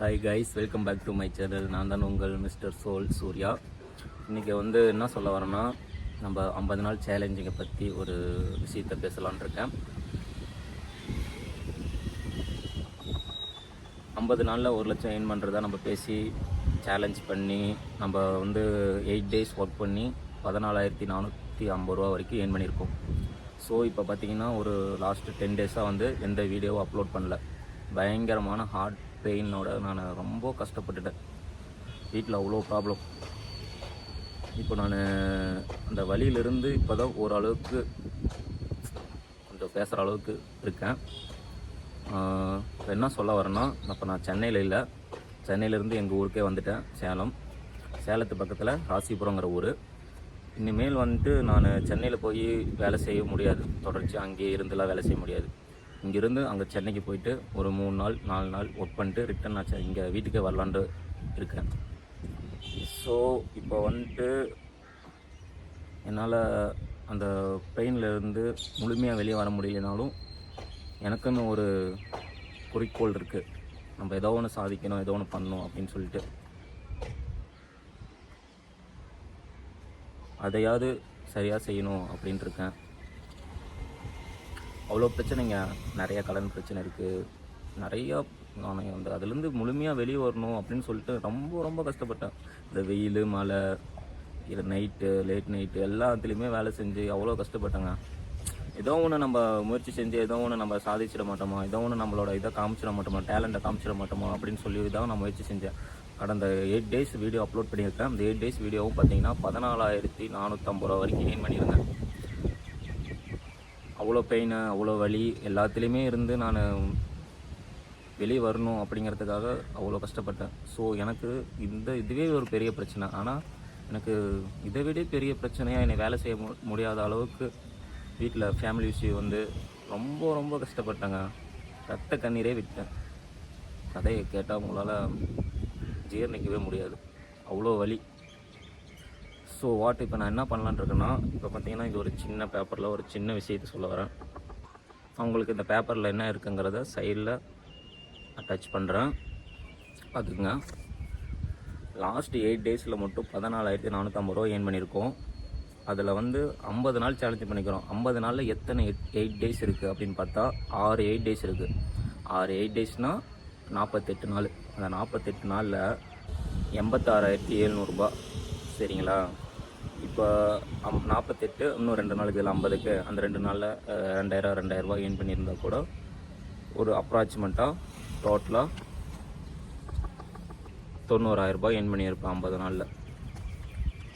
Hi guys welcome back to my channel நான் தான் உங்கள் மிஸ்டர் சோல் சூர்யா. இன்றைக்கி வந்து என்ன சொல்ல வரேன்னா நம்ம ஐம்பது நாள் சேலஞ்சிங்கை பற்றி ஒரு விஷயத்தை பேசலாம்னு இருக்கேன். ஐம்பது நாளில் ஒரு லட்சம் எயின் பண்ணுறதா நம்ம பேசி சேலஞ்ச் பண்ணி நம்ம வந்து எயிட் டேஸ் ஒர்க் பண்ணி பதினாலாயிரத்தி நானூற்றி ஐம்பது ரூபா வரைக்கும் எயின் பண்ணியிருக்கோம். ஸோ இப்போ பார்த்தீங்கன்னா ஒரு லாஸ்ட்டு டென் டேஸாக வந்து எந்த வீடியோவும் அப்லோட் பண்ணல. பயங்கரமான ஹார்ட் பெயினோட நான் ரொம்ப கஷ்டப்பட்டுட்டேன். வீட்டில் அவ்வளோ ப்ராப்ளம் இப்போ நான் அந்த வழியிலிருந்து இப்போ தான் ஓரளவுக்கு கொஞ்சம் பேசுகிற அளவுக்கு இருக்கேன். இப்போ என்ன சொல்ல வரேன்னா இப்போ நான் சென்னையில் இல்லை. சென்னையிலேருந்து எங்கள் ஊருக்கே வந்துட்டேன் சேலம். சேலத்து பக்கத்தில் ராசிபுரங்கிற ஊர். இனிமேல் வந்துட்டு நான் சென்னையில் போய் வேலை செய்ய முடியாது. தொடர்ச்சி அங்கேயே இருந்துலாம் வேலை செய்ய முடியாது. இங்கேருந்து அங்கே சென்னைக்கு போயிட்டு ஒரு மூணு நாள் நாலு நாள் ஒர்க் பண்ணிட்டு ரிட்டன் நான் இங்கே வீட்டுக்கே வரலான்ட்டு இருக்கேன். ஸோ இப்போ வந்துட்டு என்னால் அந்த பெயின்லேருந்து முழுமையாக வெளியே வர முடியலனாலும் எனக்குன்னு ஒரு குறிக்கோள் இருக்குது நம்ம ஏதோ ஒன்று சாதிக்கணும் ஏதோ ஒன்று பண்ணணும் அப்படின்னு சொல்லிட்டு. அதையாவது சரியாக செய்யணும் அப்படின்ட்டு இருக்கேன். அவ்வளோ பிரச்சனைங்க. நிறையா கடன் பிரச்சனை இருக்குது நிறையா நான் அந்த அதுலேருந்து முழுமையாக வெளியே வரணும் அப்படின்னு சொல்லிட்டு ரொம்ப ரொம்ப கஷ்டப்பட்டேன். இந்த வெயில் மழை இது நைட்டு லேட் நைட்டு எல்லாத்துலேயுமே வேலை செஞ்சு அவ்வளோ கஷ்டப்பட்டேங்க. ஏதோ ஒன்று நம்ம முயற்சி செஞ்சு ஏதோ ஒன்று நம்ம சாதிச்சிட மாட்டோமா ஏதோ ஒன்று நம்மளோட இதை காமிச்சிட மாட்டோமா டேலண்ட்டை காமிச்சிட மாட்டோமா அப்படின்னு சொல்லி தான் நான் முயற்சி செஞ்சேன். கடந்த எயிட் டேஸ் வீடியோ அப்லோட் பண்ணியிருக்கேன். அந்த எயிட் டேஸ் வீடியோவும் பார்த்தீங்கன்னா பதினாலாயிரத்தி நானூற்றம்பது ரூபா வரைக்கும் கெயின் பண்ணியிருந்தேன். அவ்வளோ பெயின் அவ்வளோ வலி எல்லாத்துலேயுமே இருந்து நான் வெளியே வரணும் அப்படிங்கிறதுக்காக அவ்வளோ கஷ்டப்பட்டேன். ஸோ எனக்கு இந்த இதுவே ஒரு பெரிய பிரச்சனை. ஆனால் எனக்கு இதை விட பெரிய பிரச்சனையாக என்னை வேலை செய்ய மு- முடியாத அளவுக்கு வீட்டில் ஃபேமிலி விஷயம் வந்து ரொம்ப ரொம்ப கஷ்டப்பட்டேங்க. ரத்த கண்ணீரே விட்டேன். கதையை கேட்டால் உங்களால் ஜீரணிக்கவே முடியாது. அவ்வளோ வலி. ஸோ வாட் இப்போ நான் என்ன பண்ணலான்ருக்கேன்னா இப்போ பார்த்தீங்கன்னா இது ஒரு சின்ன பேப்பரில் ஒரு சின்ன விஷயத்தை சொல்ல வரேன். அவங்களுக்கு இந்த பேப்பரில் என்ன இருக்குங்கிறத சைடில் அட்டாச் பண்ணுறேன் பார்த்துக்குங்க லாஸ்ட் எயிட் டேஸில் மட்டும் பதினாலாயிரத்தி நானூற்றம்பது ரூபா ஏர்ன் பண்ணியிருக்கோம். அதில் வந்து ஐம்பது நாள் சேலஞ்ச் பண்ணிக்கிறோம். ஐம்பது நாளில் எத்தனை எயிட் டேஸ் இருக்குது அப்படின்னு பார்த்தா ஆறு எயிட் டேஸ் இருக்குது ஆறு எயிட் டேஸ்னால் நாற்பத்தெட்டு நாள். அந்த நாற்பத்தெட்டு நாளில் எண்பத்தாறாயிரத்தி எழுநூறுபா சரிங்களா? இப்போ நாற்பத்தெட்டு இன்னும் ரெண்டு நாளுக்கு இதில் ஐம்பதுக்கு அந்த ரெண்டு நாளில் ரெண்டாயிரம் ரெண்டாயிரரூபா ஏன் பண்ணியிருந்தா கூட ஒரு அப்ராக்சிமேட்டாக டோட்டலாக தொண்ணூறாயிரம் ரூபாய் பண்ணியிருப்பேன் ஐம்பது நாளில்.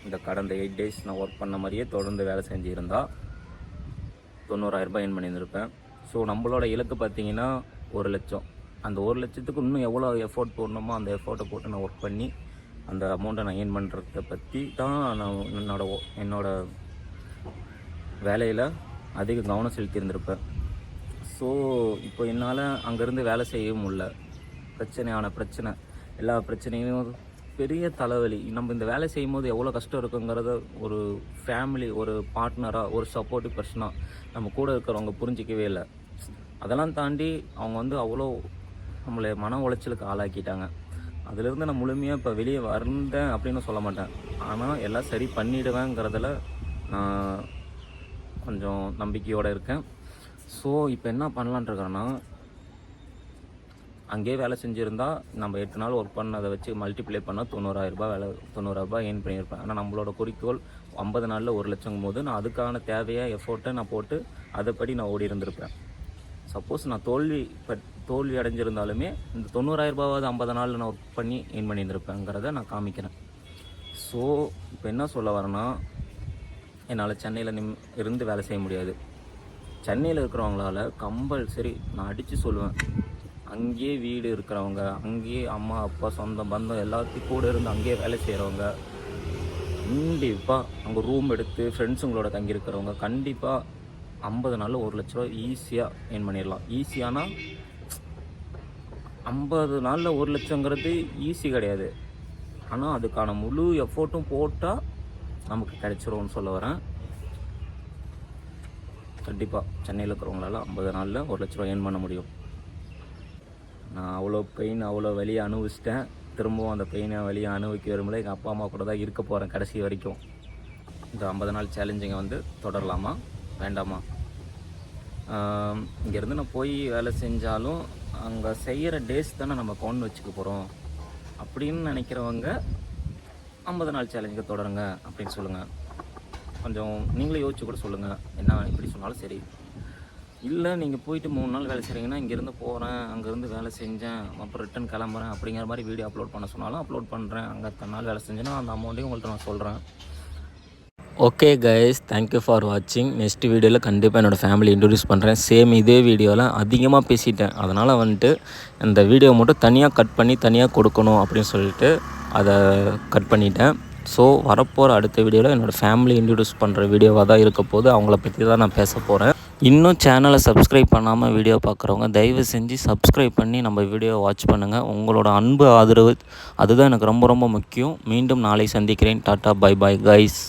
இந்த கடந்த எயிட் டேஸ் நான் ஒர்க் பண்ண மாதிரியே தொடர்ந்து வேலை செஞ்சுருந்தா தொண்ணூறாயிரம் ரூபாய் பண்ணியிருந்திருப்பேன். ஸோ நம்மளோட இலக்கு பார்த்தீங்கன்னா ஒரு லட்சம். அந்த ஒரு லட்சத்துக்கு இன்னும் எவ்வளோ எஃபோர்ட் போடணுமோ அந்த எஃபோர்ட்டை போட்டு நான் ஒர்க் பண்ணி அந்த அமௌண்ட்டை நான் ஏர்ன் பண்ணுறத பற்றி தான் நான் என்னோட wo- என்னோட வேலையில் அதிக கவனம் செலுத்தியிருந்திருப்பேன். ஸோ இப்போ என்னால் அங்கேருந்து வேலை செய்யவும் முடியல. பிரச்சனையான பிரச்சனை. எல்லா பிரச்சனையும் பெரிய தலைவலி. நம்ம இந்த வேலை செய்யும் போது எவ்வளோ கஷ்டம் இருக்குங்கிறத ஒரு ஃபேமிலி ஒரு பார்ட்னராக ஒரு சப்போர்ட்டிவ் பர்சனாக நம்ம கூட இருக்கிறவங்க புரிஞ்சிக்கவே இல்லை. அதெல்லாம் தாண்டி அவங்க வந்து அவ்வளோ நம்மளை மன உளைச்சலுக்கு ஆளாக்கிட்டாங்க. அதுலேருந்து நான் முழுமையாக இப்போ வெளியே வந்தேன் அப்படின்னு சொல்ல மாட்டேன். ஆனால் எல்லாம் சரி பண்ணிடுவேங்கிறதுல நான் கொஞ்சம் நம்பிக்கையோடு இருக்கேன். ஸோ இப்போ என்ன பண்ணலான்னு அங்கேயே வேலை செஞ்சுருந்தா நம்ம எட்டு நாள் ஒர்க் பண்ணதை வச்சு மல்டிப்ளை பண்ணால் தொண்ணூறாயிரரூபா வேலை தொண்ணூறாயிரம் ரூபாய் பண்ணியிருப்பேன். ஆனால் நம்மளோட குறிக்கோள் ஐம்பது நாளில் ஒரு லட்சம் போது நான் அதுக்கான தேவையாக எஃபோர்ட்டை நான் போட்டு அதைப்படி நான் ஓடி இருந்திருப்பேன். சப்போஸ் நான் தோல்வி தோல்வி அடைஞ்சிருந்தாலுமே இந்த தொண்ணூறாயிரம் ரூபாவது ஐம்பது நாளில் நான் ஒர்க் பண்ணி ஏன் பண்ணியிருந்திருப்பேங்கிறத நான் காமிக்கிறேன். ஸோ இப்போ என்ன சொல்ல வரேன்னா என்னால் சென்னையில் நிம் இருந்து வேலை செய்ய முடியாது. சென்னையில் இருக்கிறவங்களால கம்பல்சரி நான் அடித்து சொல்லுவேன். அங்கேயே வீடு இருக்கிறவங்க அங்கேயே அம்மா அப்பா சொந்தம் பந்தம் எல்லாத்தையும் கூட இருந்து அங்கேயே வேலை செய்கிறவங்க கண்டிப்பாக அங்கே ரூம் எடுத்து ஃப்ரெண்ட்ஸுங்களோட தங்கியிருக்கிறவங்க கண்டிப்பாக ஐம்பது நாளில் ஒரு லட்ச ரூபா ஈஸியாக ஏர்ன் பண்ணிடலாம். ஈஸியானா ஐம்பது நாளில் ஒரு லட்சங்கிறது ஈஸி கிடையாது. ஆனால் அதுக்கான முழு எஃபோர்ட்டும் போட்டால் நமக்கு கிடைச்சிரும்னு சொல்ல வரேன். கண்டிப்பாக சென்னையில் இருக்கிறவங்களால ஐம்பது நாளில் ஒரு லட்ச ரூபா ஏர்ன் பண்ண முடியும். நான் அவ்வளோ பெயின் அவ்வளோ வலியை அனுபவிச்சிட்டேன். திரும்பவும் அந்த பெயினை வலியை அனுபவிக்க விரும்பல. எங்கள் அப்பா அம்மா கூட தான் இருக்க போகிறேன் கடைசி வரைக்கும். இந்த ஐம்பது நாள் சேலஞ்சிங்கை வந்து தொடரலாமா? வேண்டாமா? இங்கேருந்து நான் போய் வேலை செஞ்சாலும் அங்கே செய்கிற டேஸ் தானே நம்ம கவுண்ட் வச்சுக்க போகிறோம் அப்படின்னு நினைக்கிறவங்க ஐம்பது நாள் சேலஞ்சுக்கு தொடருங்க அப்படின்னு சொல்லுங்கள் கொஞ்சம் நீங்களே யோசிச்சு கூட சொல்லுங்கள் என்ன இப்படி சொன்னாலும் சரி. இல்லை நீங்கள் போயிட்டு மூணு நாள் வேலை செய்கிறீங்கன்னா இங்கேருந்து போகிறேன் அங்கேருந்து வேலை செஞ்சேன் அப்புறம் ரிட்டன் கிளம்புறேன் அப்படிங்கிற மாதிரி வீடியோ அப்லோட் பண்ண சொன்னாலும் அப்லோட் பண்ணுறேன் அங்கே எத்தனை நாள் வேலை செஞ்சேன்னா அந்த அமௌண்ட்டையும் உங்கள்கிட்ட நான் சொல்கிறேன் okay guys thank you for வாட்சிங் நெக்ஸ்ட் வீடியோவில் கண்டிப்பாக என்னோடய ஃபேமிலி இன்ட்ரடியூஸ் பண்ணுறேன் சேம் இதே வீடியோவில் அதிகமாக பேசிட்டேன். அதனால் வந்துட்டு இந்த வீடியோ மட்டும் தனியாக கட் பண்ணி தனியாக கொடுக்கணும் அப்படின்னு சொல்லிட்டு அதை கட் பண்ணிட்டேன். ஸோ வரப்போகிற அடுத்த வீடியோவில் என்னோடய ஃபேமிலி இன்ட்ரடியூஸ் பண்ணுற வீடியோவாக தான் இருக்க போது அவங்கள பற்றி தான் நான் பேச போகிறேன் இன்னும் சேனலை சப்ஸ்கிரைப் பண்ணாமல் வீடியோ பார்க்குறவங்க தயவு செஞ்சு சப்ஸ்கிரைப் பண்ணி நம்ம வீடியோ வாட்ச் பண்ணுங்கள் உங்களோட அன்பு ஆதரவு அதுதான் எனக்கு ரொம்ப ரொம்ப முக்கியம். மீண்டும் நாளை சந்திக்கிறேன். Tata bye bye guys